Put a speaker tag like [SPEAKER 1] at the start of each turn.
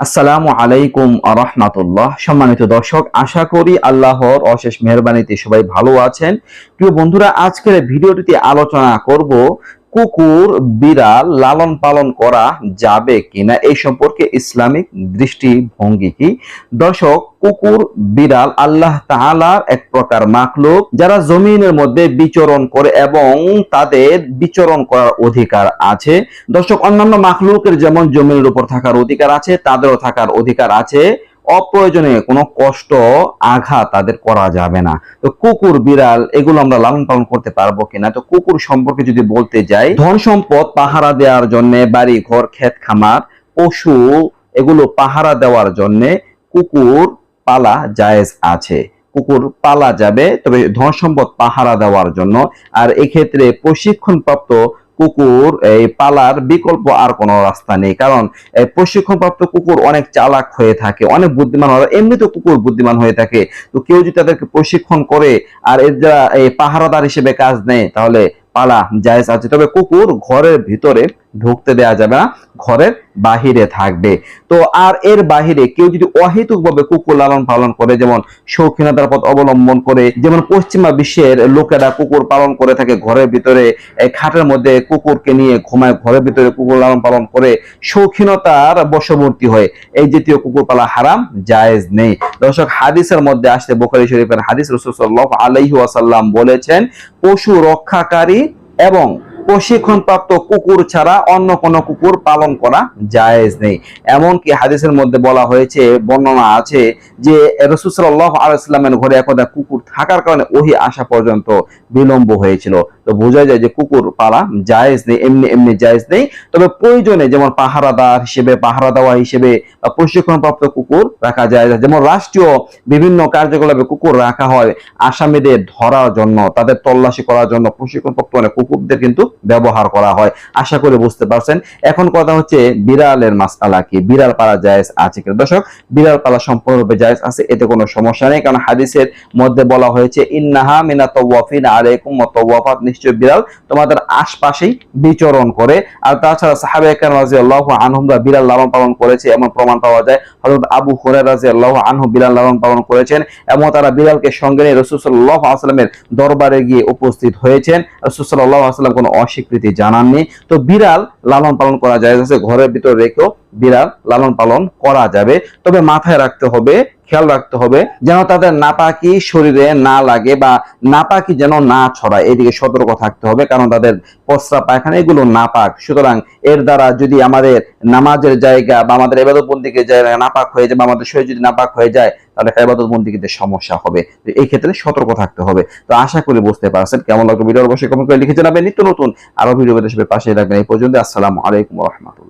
[SPEAKER 1] আসসালামু আলাইকুম আরহামাতুল্লাহ সম্মানিত দর্শক, আশা করি আল্লাহর অশেষ মেহরবানিতে সবাই ভালো আছেন। প্রিয় বন্ধুরা, আজকের ভিডিওটিতে আলোচনা করব কুকুর, বিড়াল লালন পালন করা যাবে কিনা এই সম্পর্কে ইসলামিক দৃষ্টিভঙ্গি কি? দর্শক, কুকুর, বিড়াল আল্লাহ তাআলার এক প্রকার মাখলুক, যারা জমিনের মধ্যে বিচরণ করে এবং তাদের বিচরণ করার অধিকার আছে। দর্শক, অন্যান্য মাখলুকের যেমন জমিনের উপর থাকার অধিকার আছে, তাদেরও থাকার অধিকার আছে। অপ্রয়োজনে কোনো কষ্ট, আঘাত তাদের করা যাবে না। তো কুকুর, বিড়াল, এগুলো আমরা লালন পালন করতে পারব কিনা? তো কুকুর সম্পর্কে যদি বলতে যাই, ধন সম্পদ পাহারা দেওয়ার জন্য, বাড়ি, ঘর, ক্ষেত, খামার, পশু, এগুলো পাহারা দেওয়ার জন্য কুকুর পালা জায়েজ আছে। কুকুর পালা যাবে, তবে ধন সম্পদ পাহারা দেওয়ার জন্য। আর এক্ষেত্রে প্রশিক্ষণপ্রাপ্ত কুকুর, এই পালার বিকল্প আর কোনো রাস্তা নেই। কারণ প্রশিক্ষণপ্রাপ্ত কুকুর অনেক চালাক হয়ে থাকে, অনেক বুদ্ধিমান হয় এমনিতে কুকুর বুদ্ধিমান হয়ে থাকে। তো কেউ যদি তাদেরকে প্রশিক্ষণ করে আর এর যারা এই পাহারাদার হিসেবে কাজ নেয়, তাহলে পালা জায়েজ আছে। তবে কুকুর ঘরের ভিতরে ঢুকতে দেয়া যাবে না, ঘরের বাহিরে থাকবে। তো আর এর বাহিরে কেউ যদি অহেতুক ভাবে কুকুর লালন পালন করে, যেমন শৌখিনতার পথ অবলম্বন করে, যেমন পশ্চিমা বিশ্বের লোকেরা কুকুর পালন করে থাকে ঘরের ভিতরে খাটের মধ্যে কুকুরকে নিয়ে ঘুমায়, ঘরের ভিতরে কুকুর লালন পালন করে শৌখিনতার বশবর্তী হয়ে, এই জাতীয় কুকুর পালা হারাম, জায়েজ নেই। দর্শক, হাদিসের মধ্যে আসছে বোখারি শরীফের হাদিস রসুল সাল্লাল্লাহু আলাইহি ওয়াসাল্লাম বলেছেন, পশু রক্ষাকারী এবং প্রশিক্ষণপ্রাপ্ত কুকুর ছাড়া অন্য কোনো কুকুর পালন করা জায়েজ নেই। এমনকি হাদিসের মধ্যে বলা হয়েছে, বর্ণনা আছে যে রসুসাল্লাহ আলাইস্লামের ঘরে একদা কুকুর থাকার কারণে ওহি আসা পর্যন্ত বিলম্ব হয়েছিল। তো বোঝা যায় যে কুকুর পালা জায়েজ নেই, এমনি এমনি জায়েজ নেই। তবে প্রয়োজনে যেমন পাহারাদার হিসেবে পাহারা দেওয়া হিসেবে বা প্রশিক্ষণপ্রাপ্ত কুকুর রাখা যায়। যেমন রাষ্ট্রীয় বিভিন্ন কার্যকলাপে কুকুর রাখা হয়, আসামিদের ধরার জন্য, তাদের তল্লাশি করার জন্য প্রশিক্ষণপ্রাপ্ত অনেক কুকুরদের কিন্তু ব্যবহার করা হয়। আশা করে বুঝতে পারছেন। এখন কথা হচ্ছে বিড়ালের মাসালা কি? বিড়াল পালা জায়েজ আছে কিনা? দর্শক, বিড়াল পালা সম্পূর্ণরূপে জায়েজ আছে, এতে কোনো সমস্যা নেই। কারণ হাদিসের মধ্যে বলা হয়েছে, ইন্নাহা মিনা তাওয়াফিন আলাইকুম ওয়া তাওয়াফাত। নিশ্চয় বিড়াল তোমাদের আশপাশেই বিচরণ করে। আর তাছাড়া সাহাবে একরাম রাদিয়াল্লাহু আনহুমরা বিড়াল লালন পালন করেছে, এমন প্রমাণ পাওয়া যায়। হযরত আবু হুরায়রা রাদিয়াল্লাহু আনহু বিড়াল লালন পালন করেছেন, এবং তারা বিড়ালকে সঙ্গে নিয়ে আলাইহি ওয়াসাল্লামের দরবারে গিয়ে উপস্থিত হয়েছেন। রাসূল আসলাম কোনো অস্বীকৃতি জানাননি। তো বিড়াল লালন পালন করা যায়, ঘরের ভিতর রেখেও বিড়াল লালন পালন করা যাবে। তবে মাথায় রাখতে হবে, খেয়াল রাখতে হবে যেন তাদের নাপাকি শরীরে না লাগে বা নাপাকি যেন না ছড়ায়। এদিকে সতর্ক থাকতে হবে কারণ তাদের প্রস্রাব, পায়খানা এগুলো নাপাক। সুতরাং এর দ্বারা যদি আমাদের নামাজের জায়গা বা আমাদের এবাদত বন্দিকে জায়গা নাপাক হয়ে যায় বা আমাদের শরীর যদি নাপাক হয়ে যায়, তাহলে এবাদত বন্দিকে সমস্যা হবে। এই ক্ষেত্রে সতর্ক থাকতে হবে। তো আশা করি বুঝতে পারছেন। কেমন লাগল ভিডিও অবশ্যই কমেন্ট করে লিখে জানাবেন। নিত্য নতুন আরও ভিডিও সবাই পাশে রাখবেন এই পর্যন্ত আসসালামু আলাইকুম রহমতুল্লাহ।